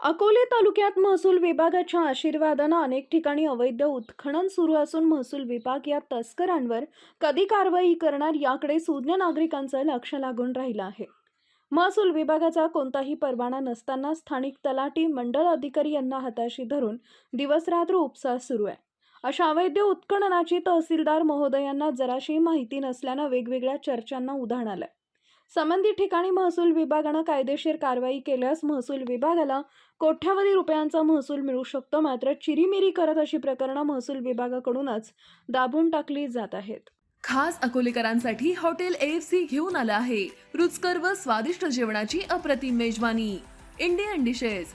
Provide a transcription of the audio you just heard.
अकोले तालुक्यात महसूल विभागाच्या आशीर्वादानं अनेक ठिकाणी अवैध उत्खनन सुरू असून महसूल विभाग या तस्करांवर कधी कारवाई करणार याकडे सुज्ञ नागरिकांचं लक्ष लागून राहिलं आहे. महसूल विभागाचा कोणताही परवाना नसताना स्थानिक तलाठी मंडळ अधिकारी यांना हाताशी धरून दिवसरात्र उपसा सुरू आहे. अशा अवैध उत्खननाची तहसीलदार महोदयांना जराशी माहिती नसल्यानं वेगवेगळ्या चर्चांना उधाण आलं संबंधित ठिकाणी महसूल विभागानं कायदेशीर कारवाई केल्यास महसूल विभागाला कोट्यावधी रुपयांचा महसूल मिळू शकतो. मात्र चिरीमिरी करत अशी प्रकरणं महसूल विभागाकडूनच दाबून टाकली जात आहेत. खास अकोलेकरांसाठी हॉटेल एफ सी घेऊन आलं आहे. रुचकर व स्वादिष्ट जेवणाची अप्रतिम मेजवानी. Indian dishes